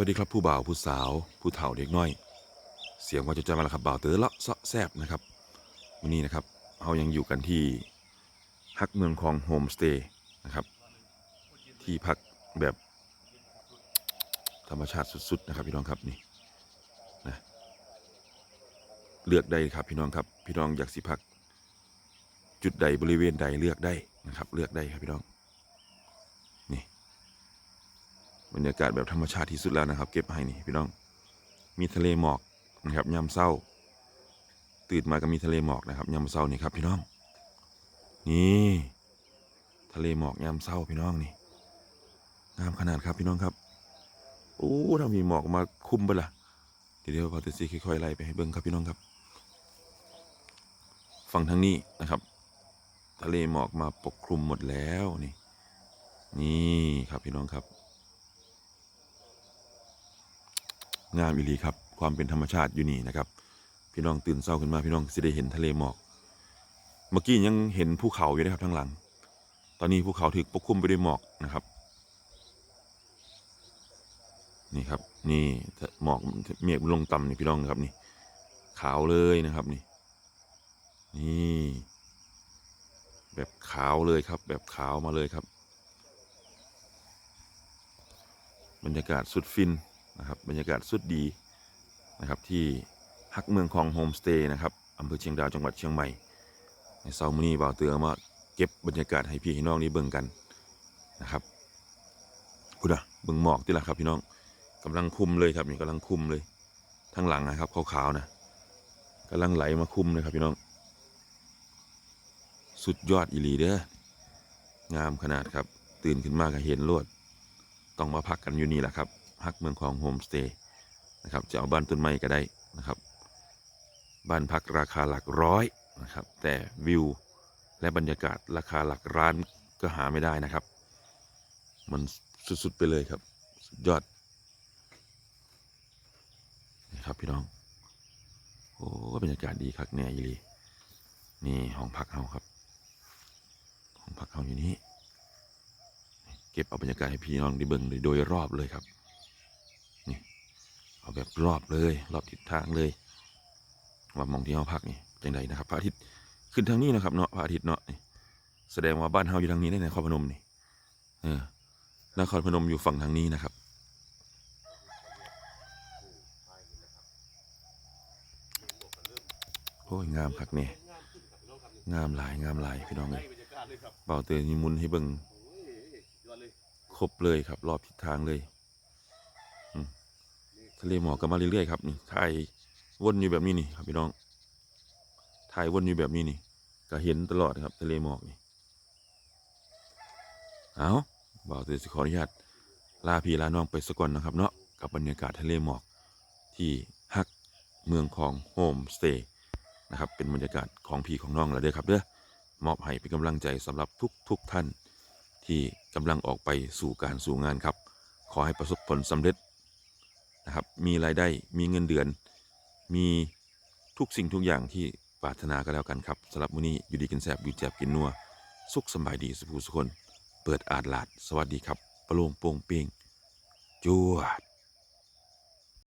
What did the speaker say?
วัสดีครับผู้บ่าวผู้สาว ผู้เฒ่าเด็กน้อย เสียงว่าจะจะมาแล้วครับบ่าวเต๋อเลาะซะแซบนะครับวันนี้นะครับเรายังอยู่กันที่ฮักเมืองคลองโฮมสเตย์นะครับ ที่พักแบบธรรมชาติสุดๆนะครับพี่น้องครับนี่นะเลือกได้ครับพี่น้องครับพี่น้องอยากสิพัก จุดใดบริเวณใดเลือกได้นะครับ เลือกได้ครับพี่น้องนี่ บรรยากาศแบบธรรมชาติที่สุดแล้วนะครับ เก็บให้นี่พี่น้อง มีทะเลหมอกนะครับยามเศร้า ตื่นมาก็มีทะเลหมอกนะครับยามเศร้านี่ครับ พี่น้อง นี่ ทะเลหมอกยามเศร้าพี่น้องนี่งามขนาดครับพี่น้องครับโอ้ถ้ามีหมอกมาคุมไปละเดี๋ยวเดี๋ยวพอจะซีค่อยๆไล่ไปให้เบิ้งครับพี่น้องครับฝั่งทางนี้นะครับ ทะเลหมอกมาปกคลุมหมดแล้วนี่ นี่ครับพี่น้องครับ งามอีลีครับ ความเป็นธรรมชาติอยู่นี่นะครับ พี่น้องตื่นเช้าขึ้นมาพี่น้องสิได้เห็นทะเลหมอก เมื่อกี้ยังเห็นภูเขาอยู่นะครับทางหลัง ตอนนี้ภูเขาถูกปกคลุมไปด้วยหมอกนะครับ นี่ครับ นี่หมอกเมฆลงต่ำนี่พี่น้องครับนี่ ขาวเลยนะครับนี่ นี่แบบขาวเลยครับ แบบขาวมาเลยครับ บรรยากาศสุดฟิน นะครับบรรยากาศสุดดีนะครับที่ฮักเมืองคลองโฮมสเตย์นะครับอำเภอเชียงดาวจังหวัดเชียงใหม่ ในเซาร์มื้อนี้บ่าวเตือมาเก็บบรรยากาศให้พี่ให้น้องนี่เบิ่งกันนะครับพูดอะเบิ่งหมอกที่ละครับพี่น้องกำลังคุมเลยครับนี่กำลังคุมเลยทั้งหลังนะครับขาวๆนะกำลังไหลมาคุมเลยครับพี่น้อง สุดยอดอีหลีเด้องามขนาดครับ ตื่นขึ้นมาก็เห็นโลดต้องมาพักกันอยู่นี่แหละครับ พักเมืองคลองโฮมสเตย์นะครับจะเอาบ้านต้นไม้ก็ได้นะครับ บ้านพักราคาหลักร้อยนะครับ แต่วิวและบรรยากาศราคาหลักร้านก็หาไม่ได้นะครับ มันสุดๆไปเลยครับ สุดยอดนี่ครับพี่น้อง โอ้บรรยากาศดีครับแน่ยีหลีนี่ห้องพักเฮาครับ ห้องพักเฮาอยู่นี้ เก็บเอาบรรยากาศให้พี่น้องได้เบิ่งโดยรอบเลยครับ เอาแบบรอบเลย รอบทิศทางเลย ว่ามองที่เฮาพักนี่จังไดนะครับพระอาทิตย์ขึ้นทางนี้นะครับเนาะพระอาทิตย์เนาะนี่แสดงว่าบ้านเฮาอยู่ทางนี้ได้นครพนมนี่เออนครพนมอยู่ฝั่งทางนี้นะครับ โอ้ยงามคักเนี่ยงามหลายงามหลายพี่น้องเลยเบาเตือนมุนให้เบิ่งครบเลยครับ รอบทิศทางเลย ทะเลหมอกก็มาเรื่อยๆครับนี่ถ่ายวนอยู่แบบนี้นี่ครับพี่น้องถ่ายวนอยู่แบบนี้นี่ ก็เห็นตลอดครับ ทะเลหมอกนี่เอาบ่าวเตือนสิขออนุญาตลาพี่ลาน้องไปสก่อนนะครับเนาะกับบรรยากาศทะเลหมอกที่ฮักเมืองของโฮมสเตย์นะครับเป็นบรรยากาศของพี่ของน้องแล้วเด้อครับเด้อมอบให้เป็นกำลังใจสำหรับทุกทุกๆท่าน ที่กำลังออกไปสู่การสู่งานครับ ขอให้ประสบผลสำเร็จ นะครับ มีรายได้ มีเงินเดือน มีทุกสิ่งทุกอย่างที่ปรารถนาก็แล้วกันครับสำหรับมื้อนี้อยู่ดีกินแซบอยู่แจบกินนัว สุขสบายดีสุขสุคน เปิดอาดลาด สวัสดีครับประโลงโปร่งเปียงจวด